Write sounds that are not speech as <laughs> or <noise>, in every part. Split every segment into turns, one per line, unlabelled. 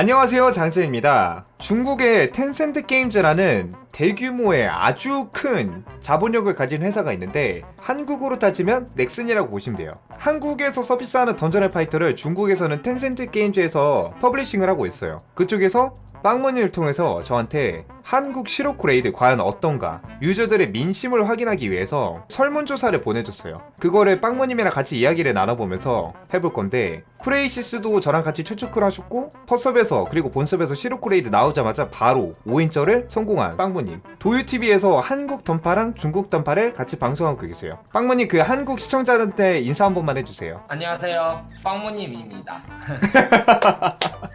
안녕하세요 장첸입니다. 중국의 텐센트 게임즈라는 대규모의 아주 큰 자본력을 가진 회사가 있는데 한국으로 따지면 넥슨이라고 보시면 돼요. 한국에서 서비스하는 던전의 파이터를 중국에서는 텐센트 게임즈에서 퍼블리싱을 하고 있어요. 그쪽에서 빵머니를 통해서 저한테 한국 시로코 레이드 과연 어떤가 유저들의 민심을 확인하기 위해서 설문조사를 보내줬어요. 그거를 빵머님이랑 같이 이야기를 나눠보면서 해볼 건데 프레이시스도 저랑 같이 추측을 하셨고 퍼섭에서 그리고 본섭에서 시로코 레이드 나오자마자 바로 5인절을 성공한 빵모님 도유TV에서 한국 던파랑 중국 던파를 같이 방송하고 계세요. 빵모님 그 한국 시청자한테 인사 한 번만 해주세요.
안녕하세요, 빵모님입니다. <laughs>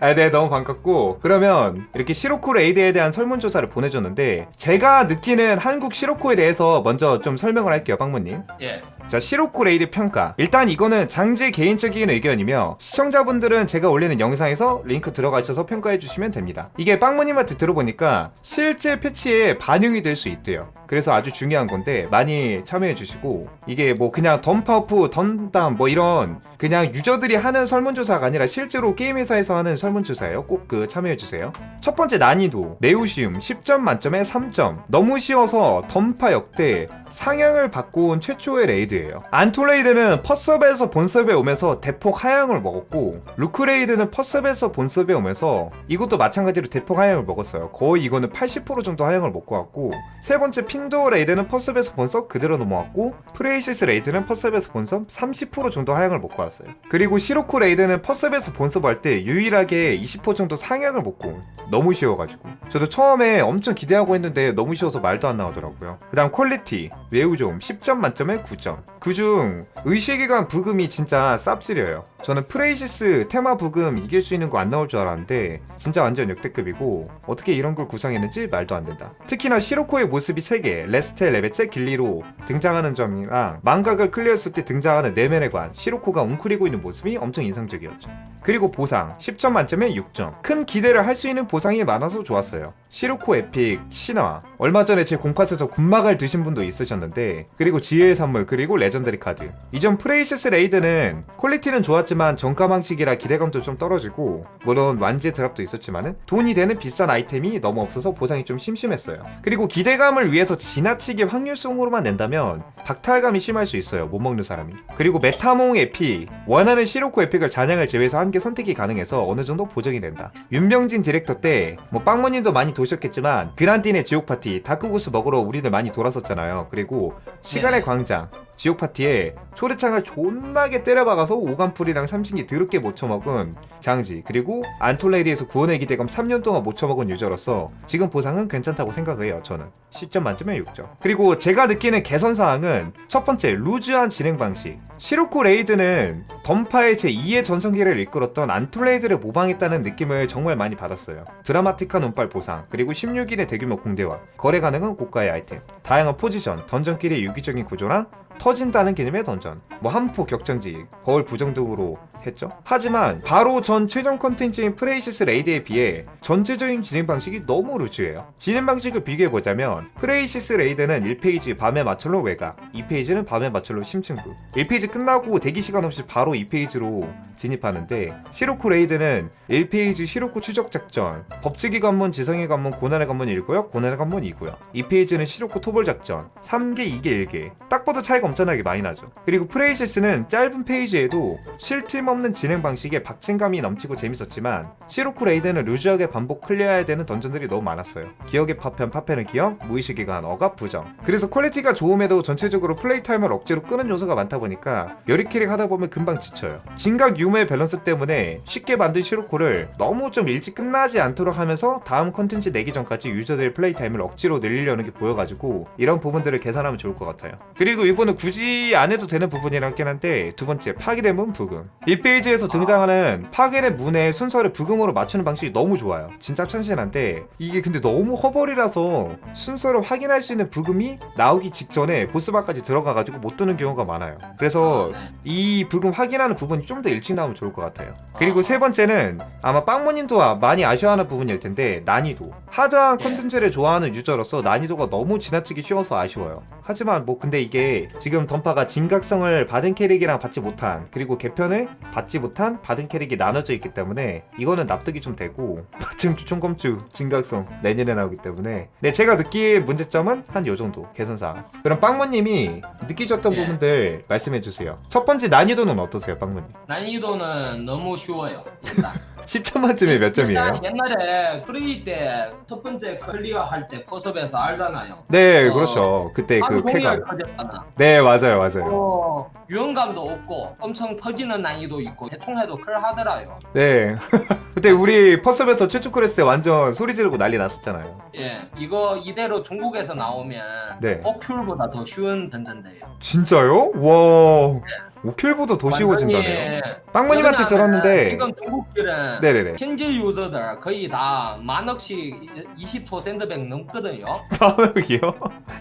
아, 네, 너무 반갑고. 그러면 이렇게 시로코 레이드에 대한 설문조사를 보내줬는데, 제가 느끼는 한국 시로코에 대해서 먼저 좀 설명을 할게요, 빵모님.
예,
자, 시로코 레이드 평가. 일단 이거는 장제 개인적인 의견이며, 시청자분들은 제가 올리는 영상에서 링크 들어가셔서 평가해주시면 됩니다. 이게 빵모님한테 들어보니까, 실제 패치에 반영이 될 수 있대요. 그래서 아주 중요한 건데, 많이 참여해주시고, 이게 뭐 그냥 던파프, 던담, 뭐 이런, 그냥 유저들이 하는 설문조사가 아니라 실제로 게임 회사에서 하는 설문조사예요. 꼭 그 참여해주세요. 첫 번째 난이도 매우 쉬움 10점 만점에 3점 너무 쉬워서 던파 역대 상향을 받고 온 최초의 레이드예요. 안톨레이드는 퍼섭에서 본섭에 오면서 대폭 하향을 먹었고 루크레이드는 퍼섭에서 본섭에 오면서 이것도 마찬가지로 대폭 하향을 먹었어요. 거의 이거는 80% 정도 하향을 먹고 왔고 세 번째 핀도어 레이드는 퍼섭에서 본섭 그대로 넘어왔고 프레이시스 레이드는 퍼섭에서 본섭 30% 정도 하향을 먹고 왔어요. 그리고 시로코 레이드는 퍼섭에서 본섭 할 때 유일하게 20% 정도 상향을 먹고 너무 쉬워가지고 저도 처음에 엄청 기대하고 했는데 너무 쉬워서 말도 안 나오더라고요. 그 다음 퀄리티 매우 좀 10점 만점에 9점 그중 의식의관 부금이 진짜 쌉질려요. 저는 프레이시스 테마 부금 이길 수 있는 거 안 나올 줄 알았는데 진짜 완전 역대급이고 어떻게 이런 걸 구상했는지 말도 안 된다. 특히나 시로코의 모습이 3개 레스테, 레베체, 길리로 등장하는 점이랑 망각을 클리어했을 때 등장하는 내면의 관 시로코가 웅크리고 있는 모습이 엄청 인상적이었죠. 그리고 보상 10점 만점에 6점. 큰 기대를 할 수 있는 보상이 많아서 좋았어요. 시로코 에픽, 신화. 얼마 전에 제 공팟에서 군막을 드신 분도 있으셨는데 그리고 지혜의 선물 그리고 레전더리 카드. 이전 프레이시스 레이드는 퀄리티는 좋았지만 정가 방식이라 기대감도 좀 떨어지고 물론 완제 드랍도 있었지만은 돈이 되는 비싼 아이템이 너무 없어서 보상이 좀 심심했어요. 그리고 기대감을 위해서 지나치게 확률성으로만 낸다면 박탈감이 심할 수 있어요 못 먹는 사람이. 그리고 메타몽 에픽. 원하는 시로코 에픽을 잔향을 제외해서 한 개 선택이 가능해 서 어느 정도 보정이 된다 윤병진 디렉터 때 뭐 빵모님도 많이 도셨겠지만 그란틴의 지옥 파티 다크고스 먹으러 우리들 많이 돌았었잖아요 그리고 시간의
네.
광장 지옥 파티에 초대창을 존나게 때려박아서 오간풀이랑 삼신기 드럽게 못 쳐먹은 장지 그리고 안톨레이리에서 구원의 기대감 3년 동안 못 쳐먹은 유저로서 지금 보상은 괜찮다고 생각을 해요 저는. 10점 만점에 6점. 그리고 제가 느끼는 개선사항은 첫 번째 루즈한 진행 방식. 시로코 레이드는 던파의 제2의 전성기를 이끌었던 안톨레이드를 모방했다는 느낌을 정말 많이 받았어요. 드라마틱한 운빨 보상 그리고 16일의 대규모 공대화 거래 가능한 고가의 아이템 다양한 포지션 던전끼리의 유기적인 구조랑 터진다는 개념의 던전. 뭐 한포 격정지 거울 부정 등으로 했죠. 하지만 바로 전 최종 컨텐츠인 프레이시스 레이드에 비해 전체적인 진행 방식이 너무 루즈해요. 진행 방식을 비교해보자면 프레이시스 레이드는 1페이지 밤의 마철로 외곽 2페이지는 밤의 마철로 심층부. 1페이지 끝나고 대기 시간 없이 바로 2페이지로 진입하는데 시로코 레이드는 1페이지 시로코 추적 작전 법칙의 관문 지성의 관문 고난의 관문 1구역 고난의 관문 2구역 2페이지는 시로코 토벌 작전 3개 2개 1개. 딱 봐도 차이가 엄청나게 많이 나죠. 그리고 프레이시스는 짧은 페이지에도 쉴 틈 없는 진행 방식에 박진감이 넘치고 재밌었지만 시로코 레이드는 루즈하게 반복 클리어해야 되는 던전들이 너무 많았어요. 기억의 파편 파편의 기억 무의식의 간 억압 부정. 그래서 퀄리티가 좋음에도 전체적으로 플레이 타임을 억지로 끄는 요소가 많다 보니까 여리 캐릭 하다 보면 금방 지쳐요. 진각 유무의 밸런스 때문에 쉽게 만든 시로코를 너무 좀 일찍 끝나지 않도록 하면서 다음 컨텐츠 내기 전까지 유저들의 플레이 타임을 억지로 늘리려는 게 보여가지고 이런 부분들을 개선하면 좋을 것 같아요. 그리고 이거는 굳이 안 해도 되는 부분이긴 한데 두 번째 파괴의 문 부금 이 1페이지에서 등장하는 파괴의 문의 순서를 부금으로 맞추는 방식이 너무 좋아요. 진짜 천신한데 이게 근데 너무 허벌이라서 순서를 확인할 수 있는 부금이 나오기 직전에 보스방까지 들어가가지고 못 뜨는 경우가 많아요. 그래서
아, 네.
이 부금 확인하는 부분이 좀 더 일찍 나오면 좋을 것 같아요. 그리고
아.
세 번째는 아마 빵모님도 많이 아쉬워하는 부분일 텐데 난이도. 하드한
예.
컨텐츠를 좋아하는 유저로서 난이도가 너무 지나치게 쉬워서 아쉬워요. 하지만 뭐 근데 이게 지금 던파가 진각성을 받은 캐릭이랑 받지 못한 그리고 개편을 받지 못한 받은 캐릭이 나눠져 있기 때문에 이거는 납득이 좀 되고 <laughs> 지금 추천검주 진각성 내년에 나오기 때문에 네 제가 느낀 문제점은 한 요 정도 개선사항. 그럼 빵모님이 느끼셨던
예.
부분들 말씀해 주세요. 첫 번째 난이도는 어떠세요, 빵모님?
난이도는 너무 쉬워요. 일단. <laughs>
10점 만점에 몇 점이에요?
일단 옛날에 프레이 때첫 번째 클리어 할 때 포섭에서 알잖아요.
네,
어,
그렇죠. 그때 그 쾌감.
터졌잖아.
네, 맞아요, 맞아요.
어, 유연감도 없고 엄청 터지는 난이도 있고 대충 해도 클 하더라요.
네. <laughs> 그때 우리 퍼스업에서 최초 클했을 때 완전 소리 지르고 난리 났었잖아요.
예, 이거 이대로 중국에서 나오면
네.
어큐르보다 더 쉬운 던전돼요.
진짜요? 와. 오킬보다 더 쉬워진다네요. 빵모님한테 들었는데.
지금 중국들은
네네네.
현질 유저들 거의 다 만억씩 20초 샌드백 넘거든요. <laughs>
반응이요?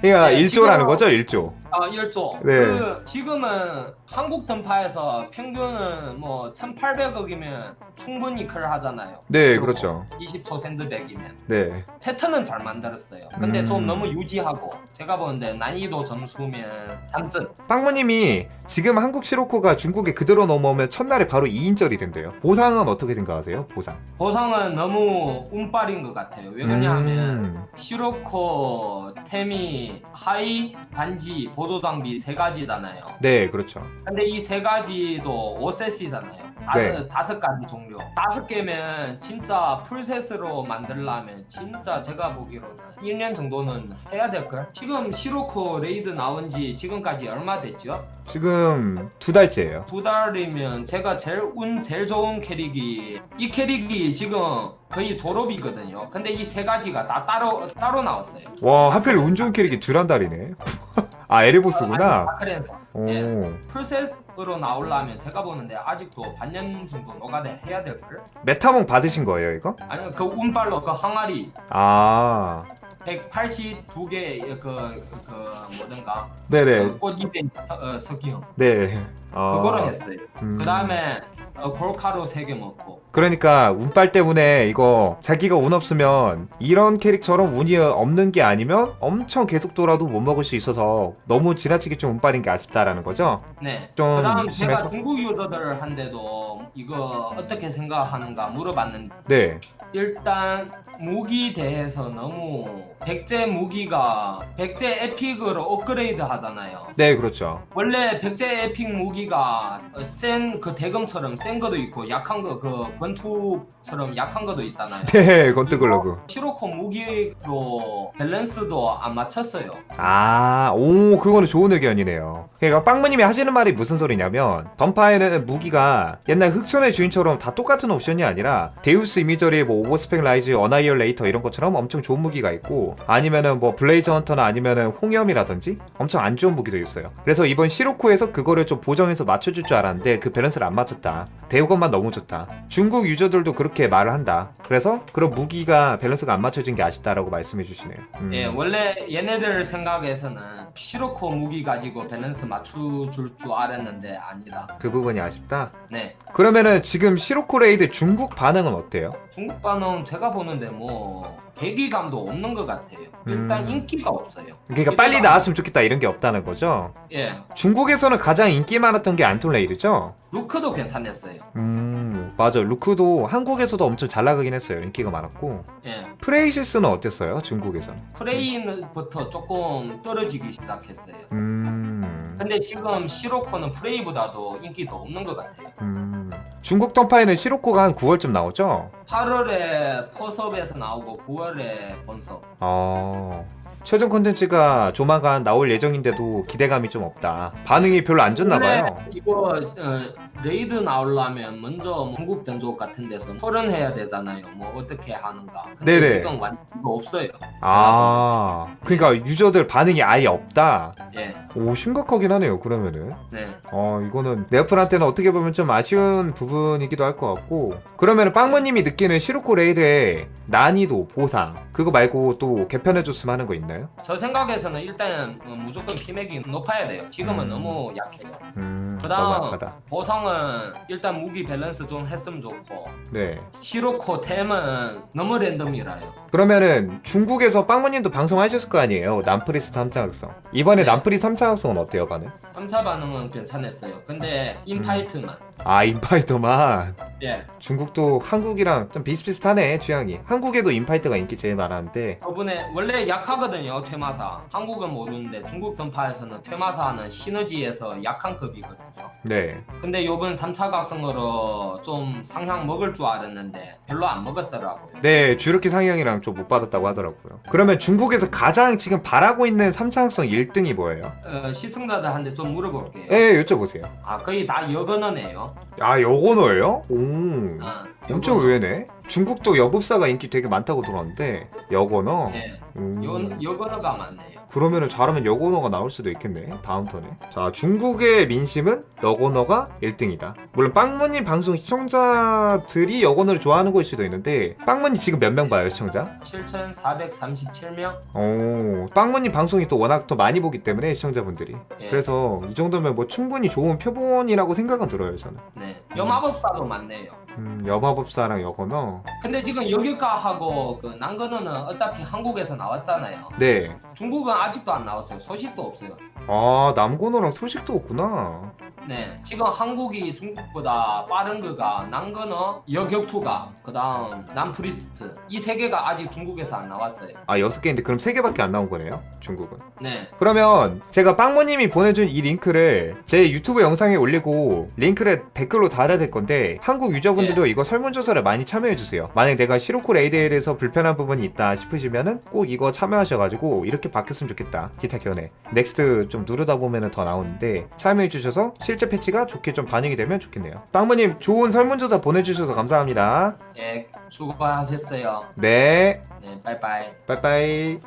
그러니까
네,
1조라는
지금-
거죠, 1조.
아 1조.
네.
그 지금은 한국 던파에서 평균은 뭐 1,800억이면 충분히 클 하잖아요.
네, 그렇죠.
20초 샌드백이면
네.
패턴은 잘 만들었어요. 근데
음.
좀 너무 유지하고 제가 보는데 난이도 점수면 3점.
빵모님이 지금 한국 시로코가 중국에 그대로 넘어오면 첫날에 바로 2인절이 된대요. 보상은 어떻게 생각하세요? 보상.
보상은 너무 운빨인 것 같아요. 왜 그러냐면
음.
시로코, 테미, 하이, 반지, 보조 장비 세 가지잖아요.
네, 그렇죠.
근데 이 세 가지도 5세시잖아요. 다섯,
네.
다섯 가지 종류. 다섯 개면 진짜 풀셋으로 만들려면 진짜 제가 보기로는 1년 정도는 해야 될걸? 지금 시로코 레이드 나온 지 지금까지 얼마 됐죠?
지금 두 달째예요.
두 달이면 제가 제일 운 제일 좋은 캐릭이 이 캐릭이 지금 거의 졸업이거든요. 근데 이 세 가지가 다 따로 따로 나왔어요.
와, 하필 운 좋은 캐릭이 듀란 달이네. 아, 에르보스구나.
그래서
오.
예. 풀셋으로 나오려면 제가 보는데 아직도 반년 정도 노가다 해야 될 걸?
메타몽 받으신 거예요, 이거?
아니 그 운빨로 그 항아리
아.
182개 그, 그 뭐든가
네네.
그 꽃잎에 어, 석영
네. 아.
그거를 했어요.
음.
그 다음에 어, 골카로 3개 먹고
그러니까 운빨 때문에 이거 자기가 운 없으면 이런 캐릭처럼 운이 없는 게 아니면 엄청 계속 돌아도 못 먹을 수 있어서 너무 지나치게 좀 운빨인 게 아쉽다라는 거죠?
네.
좀
그다음
심해서?
제가 중국 유저들한테도 이거 어떻게 생각하는가 물어봤는데
네.
일단 무기 대해서 너무 백제 무기가 백제 에픽으로 업그레이드 하잖아요.
네, 그렇죠.
원래 백제 에픽 무기가 센 그 대검처럼 센 것도 있고 약한 거 그 권투처럼 약한 것도 있잖아요.
네, 건뜨글러그.
시로코 무기로 밸런스도 안 맞췄어요.
아, 오, 그거는 좋은 의견이네요. 그러니까 빵무님이 하시는 말이 무슨 소리냐면, 던파에는 무기가 옛날 흑천의 주인처럼 다 똑같은 옵션이 아니라, 데우스 이미저리, 뭐, 오버스펙 라이즈, 어나이얼 레이터 이런 것처럼 엄청 좋은 무기가 있고, 아니면은 뭐, 블레이저 헌터나 아니면은 홍염이라든지, 엄청 안 좋은 무기도 있어요. 그래서 이번 시로코에서 그거를 좀 보정해서 맞춰줄 줄 알았는데, 그 밸런스를 안 맞췄다. 대우것만 너무 좋다. 중국 유저들도 그렇게 말을 한다. 그래서 그런 무기가 밸런스가 안 맞춰진 게 아쉽다라고 말씀해 주시네요. 음.
예, 원래 얘네들 생각에서는 시로코 무기 가지고 밸런스 맞춰줄 줄 알았는데 아니다.
그 부분이 아쉽다.
네.
그러면은 지금 시로코 레이드 중국 반응은 어때요?
중국 반응 제가 보는데 뭐 대기감도 없는 것 같아요. 일단
음.
인기가 없어요.
그러니까 빨리 나왔으면 좋겠다 이런 게 없다는 거죠.
예,
중국에서는 가장 인기 많았던 게 안톤 레이드죠.
루크도 괜찮았어요.
음 맞아 루크도 한국에서도 엄청 잘 나가긴 했어요. 인기가 많았고
예,
프레이시스는 어땠어요? 중국에서?
프레이부터 조금 떨어지기 시작했어요.
음,
근데 지금 시로코는 프레이보다도 인기도 없는 것 같아요.
음 중국 던파에는 시로코가 한 9월쯤 나오죠.
8월에 포섭에서 나오고 9월에 본섭.
어. 최종 콘텐츠가 조만간 나올 예정인데도 기대감이 좀 없다. 반응이 별로 안 좋나 봐요.
원래 이거 어, 레이드 나오려면 먼저 뭐 중국 den족 같은 데서 토론해야 되잖아요. 뭐 어떻게 하는가. 근데
네네.
지금 완전 이거 없어요.
아. 그러니까 유저들 반응이 아예 없다.
예.
오, 심각하긴 하네요. 그러면은.
네.
어, 이거는 네오플한테는 어떻게 보면 좀 아쉬운 부분이기도 할 것 같고. 그러면은 빵모님이 느끼 는 시로코 레이드의 난이도, 보상, 그거 말고 또 개편해줬으면 하는 거 있나요?
저 생각에서는 일단 어, 무조건 피맥이 높아야 돼요. 지금은
음.
너무 약해요.
음,
그다음
약하다.
보상은 일단 무기 밸런스 좀 했으면 좋고
네.
시로코 템은 너무 랜덤이라요.
그러면은 중국에서 빵모님도 방송하셨을 거 아니에요? 남프리스 3차 학성. 이번에
네.
남프리스 3차 학성은 어때요, 반응?
3차 반응은 괜찮았어요. 근데 인파이트만.
아, 인파이터만.
예.
중국도 한국이랑 좀 비슷비슷하네, 취향이. 한국에도 인파이터가 인기 제일 많았는데.
저번에 원래 약하거든요 퇴마사 한국은 모르는데 중국 던파에서는 퇴마사는 시너지에서 약한 급이거든요
네.
근데 요번 3차 각성으로 좀 상향 먹을 줄 알았는데 별로 안 먹었더라고요
네, 주르키 상향이랑 좀 못 받았다고 하더라고요. 그러면 중국에서 가장 지금 바라고 있는 3차 학성 1등이 뭐예요?
어, 시청자들한테 좀 물어볼게요
예, 여쭤보세요.
아 거의 다 여건어네요
아, 여건어예요? 오.
아,
엄청. 의외네. 중국도 여법사가 인기 되게 많다고 들었는데 여건어.
네
음.
여, 여건어가 많네요
그러면은 잘하면 여건어가 나올 수도 있겠네. 다음 턴에. 자, 중국의 민심은 여건어가 1등이다. 물론 빵머님 방송 시청자들이 여건어를 좋아하는 거일 수도 있는데 빵머님 지금 몇 명 봐요, 시청자?
7437명
오, 빵머님 방송이 또 워낙 더 많이 보기 때문에 시청자분들이.
예.
그래서 이 정도면 뭐 충분히 좋은 표본이라고 생각은 들어요, 저는.
네 여마법사도 많네요
음, 여마법사랑 여건어.
근데 지금 여기가하고 그 난건어는 어차피 한국에서 나왔잖아요
네.
중국은 아직도 안 나왔어요. 소식도 없어요.
아, 남건어랑 소식도 없구나.
네, 지금 한국이 중국보다 빠른 거가 난건어, 여격투가, 그 다음 남프리스트 이 세 개가 아직 중국에서 안 나왔어요.
아, 여섯 개인데 그럼 세 개밖에 안 나온 거네요, 중국은.
네,
그러면 제가 빵모님이 보내준 이 링크를 제 유튜브 영상에 올리고 링크를 댓글로 달아야 될 건데 한국 유저분들도 이거 설문조사를 많이 참여해주세요. 만약 내가 시로코 레이드에 대해서 불편한 부분이 있다 싶으시면은 꼭 이거 참여하셔가지고 이렇게 바뀌었으면 좋겠다. 기타 견해. 넥스트 좀 누르다 보면은 더 나오는데 참여해주셔서 실제 패치가 좋게 좀 반영이 되면 좋겠네요. 빵모님 좋은 설문조사 보내주셔서 감사합니다.
네, 수고하셨어요.
네,
네, 바이바이.
빠이 빠이.